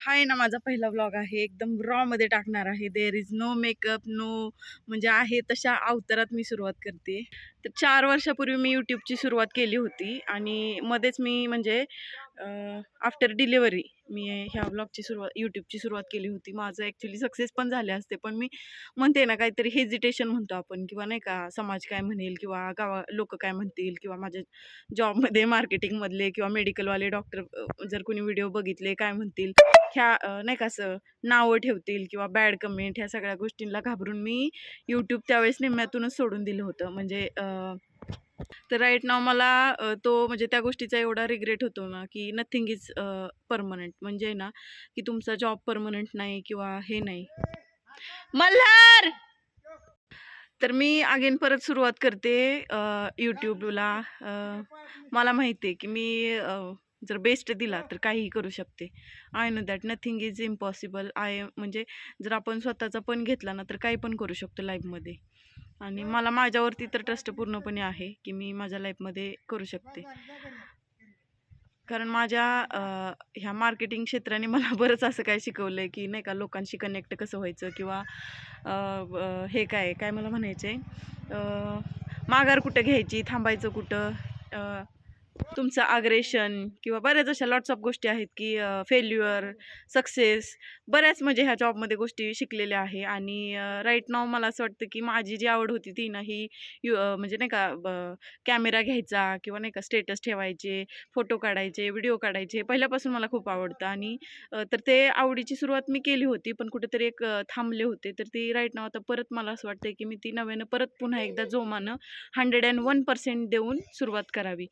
हा आहे ना माझा पहिला व्लॉग आहे. एकदम रॉ मध्ये टाकणार आहे. There is no makeup no म्हणजे आहे तशा अवतारात मी सुरुवात करते. तर चार वर्षापूर्वी मी यूट्यूबची सुरुवात केली होती आणि मध्येच मी म्हणजे आफ्टर डिलिव्हरी मी ह्या ब्लॉगची सुरुवात यूट्यूबची सुरुवात केली होती. माझं ॲक्च्युली सक्सेस पण झाले असते पण मी म्हणते ना काहीतरी हेजिटेशन म्हणतो आपण किंवा नाही का समाज काय म्हणेल किंवा गावा लोक काय म्हणतील किंवा माझ्या जॉबमध्ये मार्केटिंगमधले किंवा मेडिकलवाले डॉक्टर जर कोणी व्हिडिओ बघितले काय म्हणतील ह्या नाही का असं नावं ठेवतील किंवा बॅड कमेंट ह्या सगळ्या गोष्टींना घाबरून मी यूट्यूब त्यावेळेस निम्म्यातूनच सोडून दिलं होतं. म्हणजे तर राईट नाव मला तो म्हणजे त्या गोष्टीचा एवढा रिग्रेट होतो ना की नथिंग इज परमनंट. म्हणजे ना की तुमचा जॉब परमनंट नाही किंवा हे नाही. मल्हार! तर मी अगेन परत सुरुवात करते यूट्यूबला मला माहिती आहे की मी जर बेस्ट दिला तर काहीही करू शकते. I know that nothing is impossible I म्हणजे जर आपण स्वतःचा पण घेतला ना तर काही पण करू शकतो लाईफमध्ये आणि मला माझ्यावरती तर ट्रस्ट पूर्णपणे आहे की मी माझ्या लाईफमध्ये करू शकते. कारण माझ्या ह्या मार्केटिंग क्षेत्राने मला बरंच असं काय शिकवलं आहे की नाही का लोकांशी कनेक्ट कसं व्हायचं किंवा हे काय काय मला म्हणायचं आहे माघार कुठं घ्यायची थांबायचं कुठं? तुमचं आग्रेशन किंवा बऱ्याच अशा लॉट्स ऑफ गोष्टी आहेत की फेल्युअर सक्सेस बऱ्याच म्हणजे ह्या जॉबमध्ये गोष्टी शिकलेल्या आहे. आणि राईट नाव मला असं वाटतं की माझी जी आवड होती ती ना ही यु म्हणजे नाही का कॅमेरा घ्यायचा किंवा नाही का स्टेटस ठेवायचे फोटो काढायचे व्हिडिओ काढायचे पहिल्यापासून मला खूप आवडतं. आणि तर ते आवडीची सुरुवात मी केली होती पण कुठेतरी एक थांबले होते. तर ती राईट नाव आता परत मला असं वाटतं की मी ती नव्यानं परत पुन्हा एकदा जोमानं हंड्रेड अँड वन पर्सेंट देऊन सुरुवात करावी.